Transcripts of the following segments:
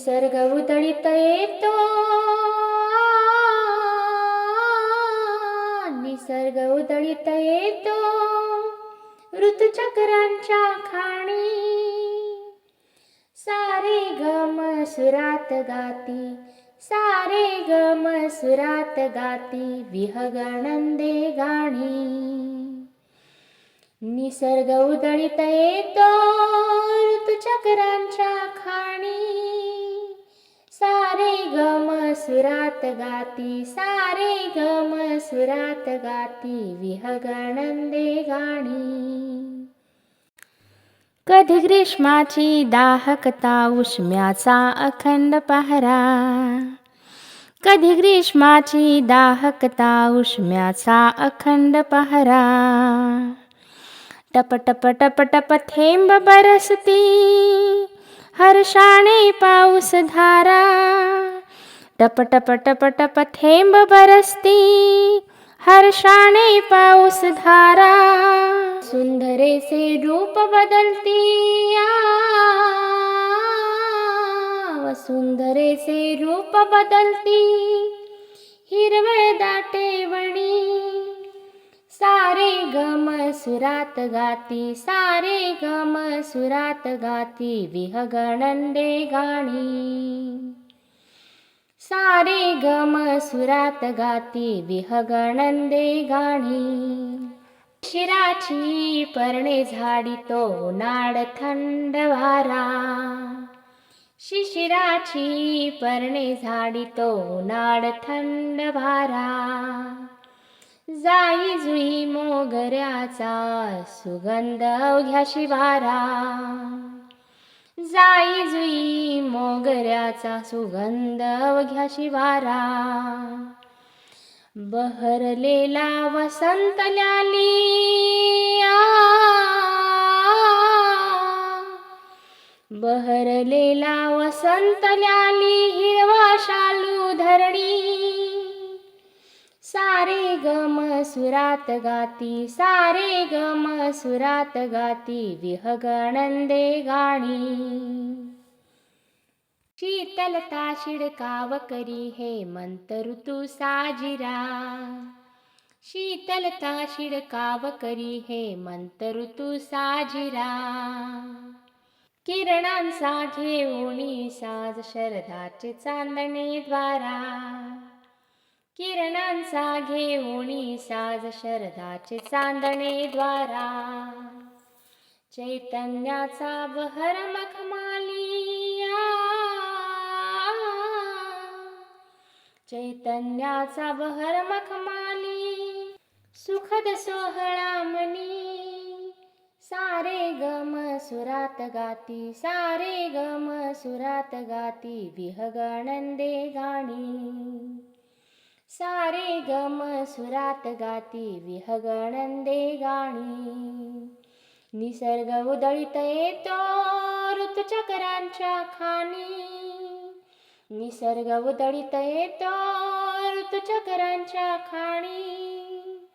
निसर्ग उदळित येतो. निसर्ग उतळीत येतो. ऋतुचक्रांच्या खाणी सारे गम सुरात गाती सारे गम सुरात गाती विहगणंदे गाणी. निसर्ग उदळीत येतो ऋतुचक्रांच्या खाणी सारे गम सुरात गाती सारे गम सुरात गाती विहगणंदे गाणी. कधी ग्रीष्माची दाहकता उष्म्याचा अखंड पहरा. कधी ग्रीष्माची दाहकता उष्म्याचा अखंड पहरा. टप टप टप टप थेंब बरसती हर्षाने पाऊस धारा. टप टप टप टप थेंब बरसती. हर्षाने पाऊस धारा. सुंदरेचे रूप बदलती. आ, सुंदरेचे रूप बदलती. हिरवळ दाटे वणी. सुरात गाती सारे गम सुरात गाती विहगणंदे गाणी सारे गम सुरात गाती विहगणंदे गाणी शिराची पर्णे झाडितो नाड थंड वारा शिशिराची पर्णे झाडितो नाड थंड वारा जाई जुई मोगऱ्याचा सुगंध अवघ्या शिवारा. जाई जुई मोगऱ्याचा सुगंध अवघ्या शिवारा. बहरलेला वसंत ल्याली बहरलेला वसंत ल्याली हिरवा शालू धरणी. सारे गम सुरात गाती सारे गम सुरात गाती विहगणंदे गाणी. शीतलता शिडकाव करी हे मंत ऋतू साजिरा. शीतलता शिडकाव करी हे मंत ऋतू साजिरा. किरणांचा घेऊनी साज शरदाचे चांदणे द्वारा. किरण किरणांचा घेऊनी साज शरदाचे चांदणे द्वारा. चैतन्याचा बहर मखमालिया. चैतन्याचा बहर मखमाली सुखद सोहळा मनी सारे गम सुरात गाती सारे गम सुरात गाती विहगणंदे गाणी. सारे गम सुरात गाती विहगणंदे गाणी. निसर्ग उदळीत येतो ऋतुचक्रांच्या खाणी. निसर्ग उदळीत येतो ऋतुचक्रांच्या खाणी.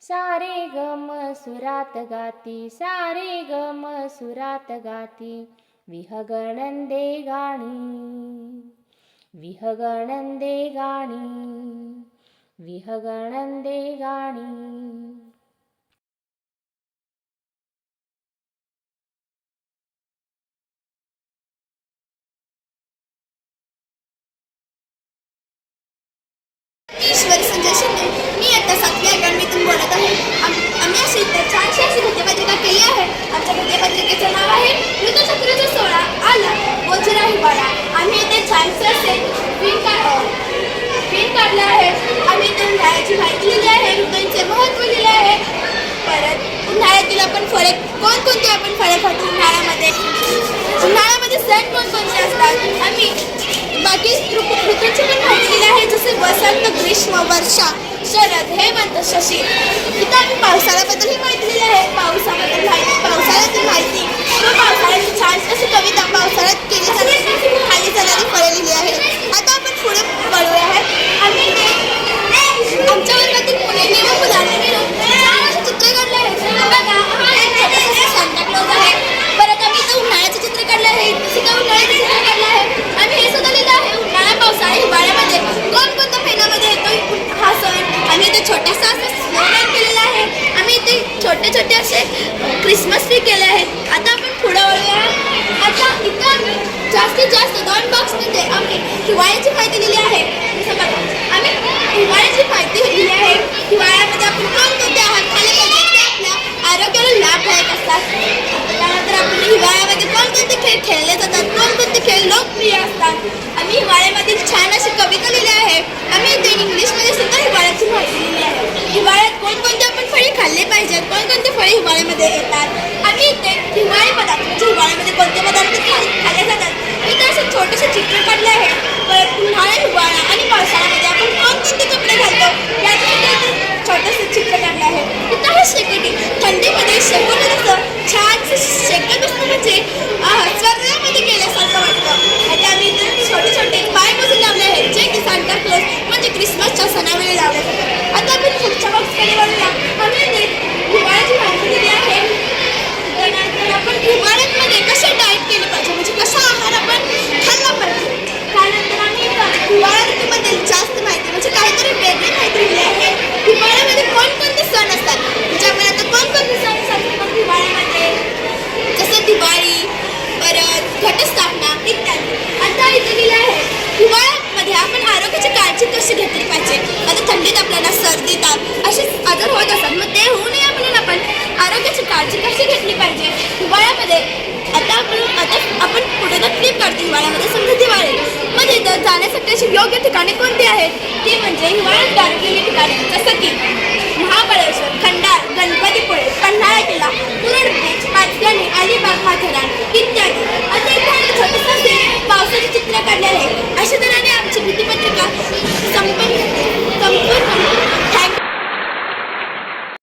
सारे गम सुरात गाती सारे गम सुरात गाती विहगणंदे गाणी. विहगणंदे गाणी विहगणंदे गाणी। काढला आहे आम्ही इथे उन्हाळ्याची माहिती दिली आहे ऋतूंचे महत्त्व दिले आहे. परत उन्हाळ्यातील आपण फळे कोणकोणते आपण फळे खातो उन्हाळ्यामध्ये? उन्हाळ्यामध्ये सण कोणकोणते असतात? आम्ही बाकी ऋतूंची पण माहिती दिली आहे जसे वसंत ग्रीष्म वर्षा शरद हेमंत शशी. इथं आम्ही पावसाळ्याबद्दल ही माहिती दिली आहे. पावसाबद्दल माहिती पावसाळ्यातील माहिती. पावसाळ्याची छान अशी कविता पावसाळ्यात केली जाणारी खाली जाणारी फळे लिहिली आहे आता आपण पुढे वळूया आहे आम्ही इथे आमच्या वर्गातील मुलींनी व मुलांनी मिळून छान असे चित्र काढले आहे बघा हा एक छोटासा सांता क्लॉज आहे परत आम्ही इथं उन्हाळ्याचे चित्र काढले आहे इथं सुद्धा उन्हाळ्याचे चित्र काढले आहे आम्ही हे आता आपण पुढे वळूया आता इथं आम्ही जास्तीत जास्त दोन बॉक्समध्ये आम्ही हिवाळ्याची माहिती दिली आहे जसं बघा आम्ही हिवाळ्याची माहिती दिली आहे हिवाळ्यामध्ये आपण कोणकोणते आहार खाल्ले पाहिजे ते आपल्या आरोग्याला लाभदायक असतात त्यानंतर आपण हिवाळ्यामध्ये कोणकोणते खेळ खेळले जातात कोणकोणते खेळ लोकप्रिय असतात आम्ही हिवाळ्यामधील छान अशी कविता लिहिली आहे आम्ही इथे इंग्लिशमध्ये सुद्धा हिवाळ्याची माहिती दिली आहे हिवाळ्यात कोणकोणते आपण फळे खाल्ले पाहिजेत कोणकोणते फळे हिवाळ्यामध्ये येतात आम्ही इथे हिवाळी पदार्थ म्हणजे हिवाळ्यामध्ये कोणते पदार्थ खा खाल्ले जातात इथे असं छोटेसे चित्र काढले आहे. परत उन्हाळा हिवाळा आणि पावसाळ्यामध्ये आपण कोणकोणते कपडे घालतो? याच्यामध्ये छोटंसं चित्र काढलं आहे. इथं आहे थंडीमध्ये शेकोटी असतं छान शेकत असतं म्हणजे स्वर्गामध्ये गेल्यासारखं वाटतं. आता आम्ही इथे छोटे छोटे पाय बसून लावले आहेत. जे की सांता क्लॉज. म्हणजे क्रिसमसच्या सणावेळी लावले आता आपण पुढच्या बॉक्सकडे वळूया आम्ही इथे हिवाळ्याची माहिती दिली आहे त्यानंतर आपण हिवाळ्यामध्ये कसे डाएट केले पाहिजे म्हणजे कसा आहार आपण खाल्ला पाहिजे त्यानंतर आम्ही इथं हिवाळा ऋतूबद्दल जास्त माहिती म्हणजे काहीतरी वेगळी माहिती दिली आहे हिवाळ्यामध्ये कोणकोणते सण असतात म्हणजे आपण आता कोणकोणते सण साजरे करतो हिवाळ्यामध्ये जसं दिवाळी परत घटस्थापना इत्यादी आता इथे दिलं आहे हिवाळ्यामध्ये आपण आरोग्याची काळजी कशी घेतली पाहिजे आता थंडीत आपल्याला सर्दी ताप असे आजार होत असतात मग ते होऊ नये म्हणून आपण आरोग्याची असली पाहिजे. हिवाळ्यामध्ये आता आपण आता आपण कुठे तर ट्रिप काढतो हिवाळ्यामध्ये. समजा दिवाळी. मग इथं जाण्यासाठी अशी योग्य ठिकाणे कोणती आहेत? ती म्हणजे हिवाळ्यात गारलेली ठिकाणे. जसं की महाबळेश्वर खंडार गणपतीपुळे